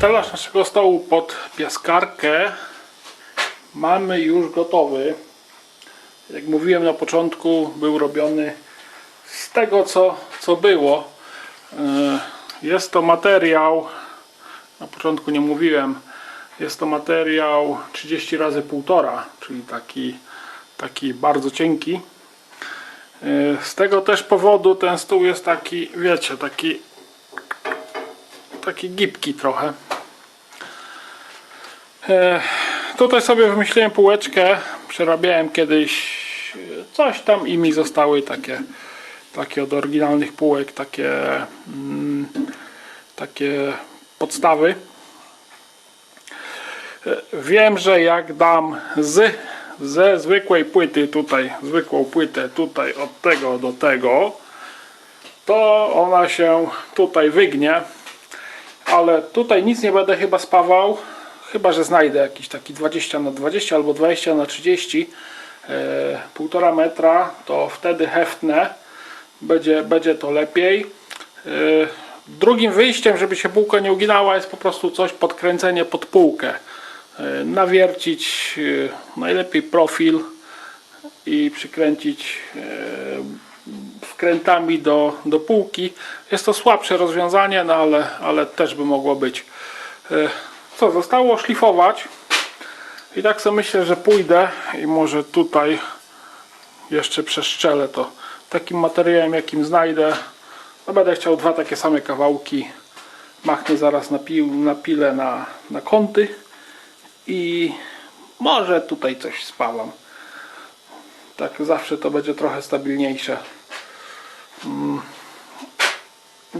Stelaż naszego stołu pod piaskarkę mamy już gotowy. Jak mówiłem na początku, był robiony z tego, co, co było. E, Jest to materiał, na początku nie mówiłem, jest to materiał 30 razy 1,5, czyli taki, taki bardzo cienki. E, Z tego też powodu ten stół jest taki, wiecie, taki taki gipki trochę. E, tutaj sobie wymyśliłem półeczkę. Przerabiałem kiedyś e, coś tam i mi zostały takie, takie od oryginalnych półek, takie, mm, takie podstawy. E, wiem, że jak dam z, ze zwykłej płyty tutaj, zwykłą płytę tutaj od tego do tego, to ona się tutaj wygnie ale tutaj nic nie będę chyba spawał chyba, że znajdę jakiś taki 20 na 20 albo 20 na 30 e, półtora metra to wtedy heftne będzie, będzie to lepiej e, drugim wyjściem, żeby się półka nie uginała jest po prostu coś podkręcenie pod półkę e, nawiercić najlepiej profil i przykręcić wkrętami do, do półki. Jest to słabsze rozwiązanie, no ale, ale też by mogło być. Co, zostało szlifować. I tak sobie myślę, że pójdę i może tutaj jeszcze przeszczelę to takim materiałem, jakim znajdę. No będę chciał dwa takie same kawałki. Machnę zaraz na, pił, na pile na, na kąty i może tutaj coś spawam. Tak zawsze to będzie trochę stabilniejsze. Mm.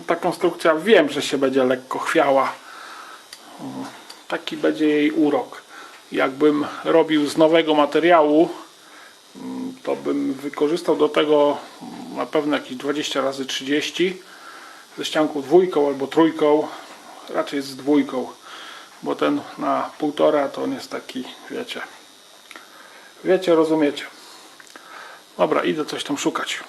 Ta konstrukcja wiem, że się będzie lekko chwiała. Taki będzie jej urok. Jakbym robił z nowego materiału, to bym wykorzystał do tego na pewno jakieś 20 razy 30 ze ścianką dwójką albo trójką. Raczej z dwójką, bo ten na półtora to on jest taki, wiecie. Wiecie, rozumiecie. Dobra, idę coś tam szukać.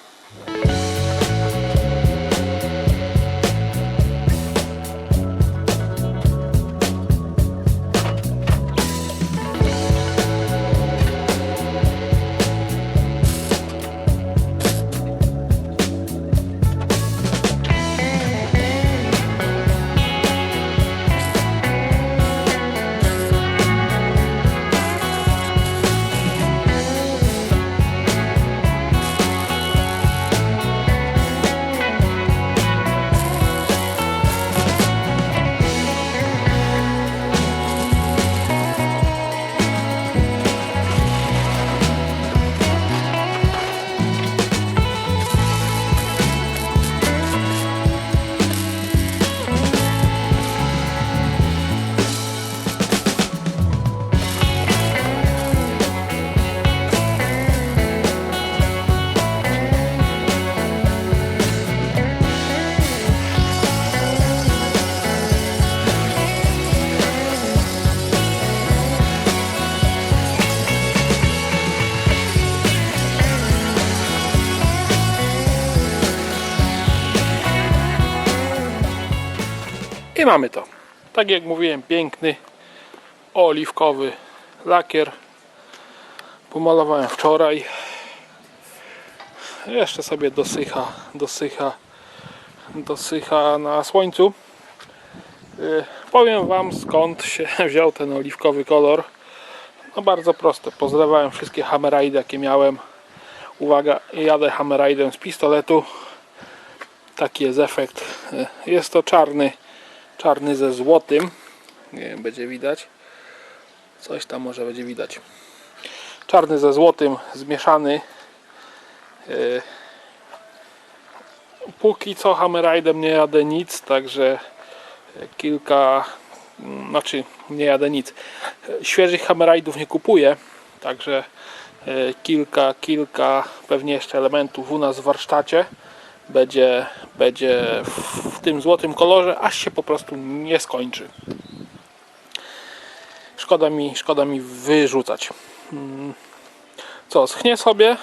I mamy to. Tak jak mówiłem, piękny oliwkowy lakier. Pomalowałem wczoraj. Jeszcze sobie dosycha, dosycha, dosycha na słońcu. Yy, Powiem Wam skąd się wziął ten oliwkowy kolor. No bardzo proste. Pozdrawiałem wszystkie Hammeride jakie miałem. Uwaga, jadę Hammeridem z pistoletu. Taki jest efekt. Yy, Jest to czarny czarny ze złotym. Nie wiem, będzie widać. Coś tam może będzie widać. Czarny ze złotym zmieszany. Yy, Póki co Hammerride'em nie jadę nic, także kilka, mm, znaczy nie jadę nic. Świeżych Hammerride'ów nie kupuję, także kilka, kilka pewnie jeszcze elementów u nas w warsztacie będzie, będzie w, tym złotym kolorze, aż się po prostu nie skończy. Szkoda mi, szkoda mi wyrzucać. Mm. Co, schnie sobie.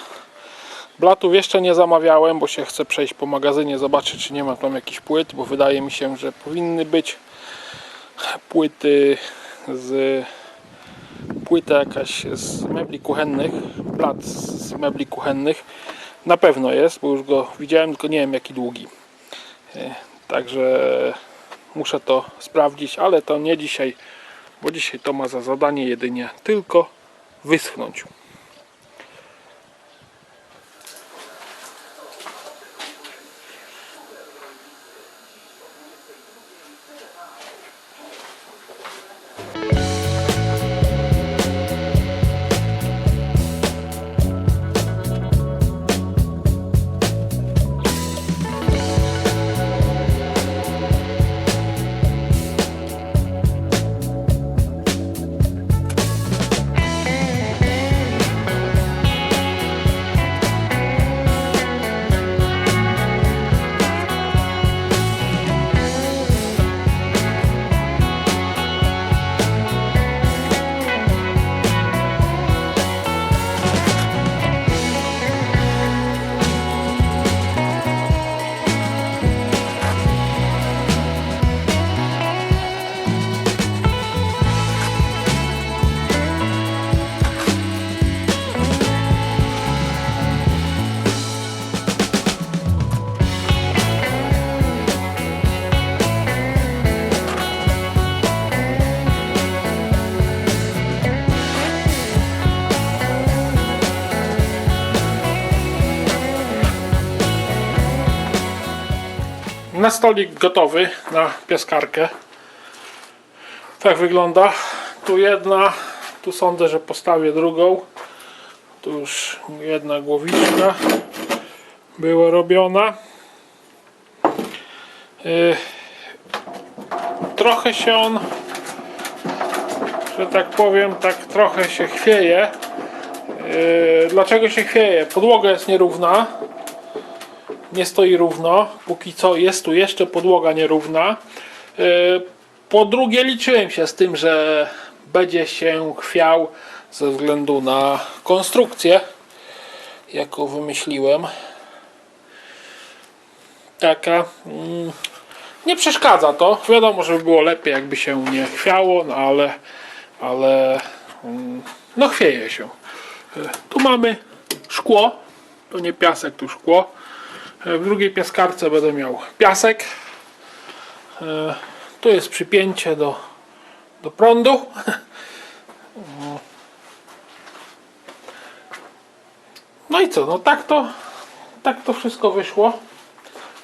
Blatów jeszcze nie zamawiałem, bo się chcę przejść po magazynie, zobaczyć czy nie ma tam jakichś płyt, bo wydaje mi się, że powinny być. płyty z płyta jakaś z mebli kuchennych, plac z mebli kuchennych. Na pewno jest, bo już go widziałem, tylko nie wiem jaki długi. E, Także muszę to sprawdzić, ale to nie dzisiaj, bo dzisiaj to ma za zadanie jedynie tylko wyschnąć. Na stolik gotowy na piaskarkę. Tak wygląda. Tu jedna, tu sądzę, że postawię drugą. Tu już jedna głowiczka była robiona. Yy, Trochę się on, że tak powiem, tak trochę się chwieje. Yy, Dlaczego się chwieje? Podłoga jest nierówna nie stoi równo. Póki co jest tu jeszcze podłoga nierówna. Yy, Po drugie liczyłem się z tym, że będzie się chwiał ze względu na konstrukcję, jaką wymyśliłem. Taka. mm, Nie przeszkadza to. Wiadomo, że by było lepiej, jakby się nie chwiało, no ale, ale mm, no chwieje się. Yy, Tu mamy szkło. To nie piasek, tu szkło. E, W drugiej piaskarce będę miał piasek. E, Tu jest przypięcie do, do prądu. No i co, no tak to, tak to wszystko wyszło.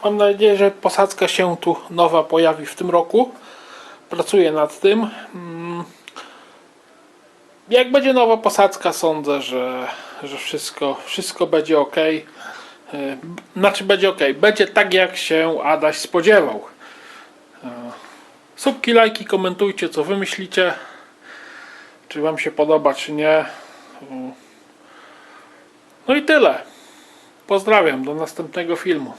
Mam nadzieję, że posadzka się tu nowa pojawi w tym roku. Pracuję nad tym. Mm. Jak będzie nowa posadzka, sądzę, że, że wszystko, wszystko będzie ok. E, Znaczy będzie ok, będzie tak jak się Adaś spodziewał. E, Subki, lajki, komentujcie co wy myślicie. Czy wam się podoba, czy nie. E, No i tyle. Pozdrawiam, do następnego filmu.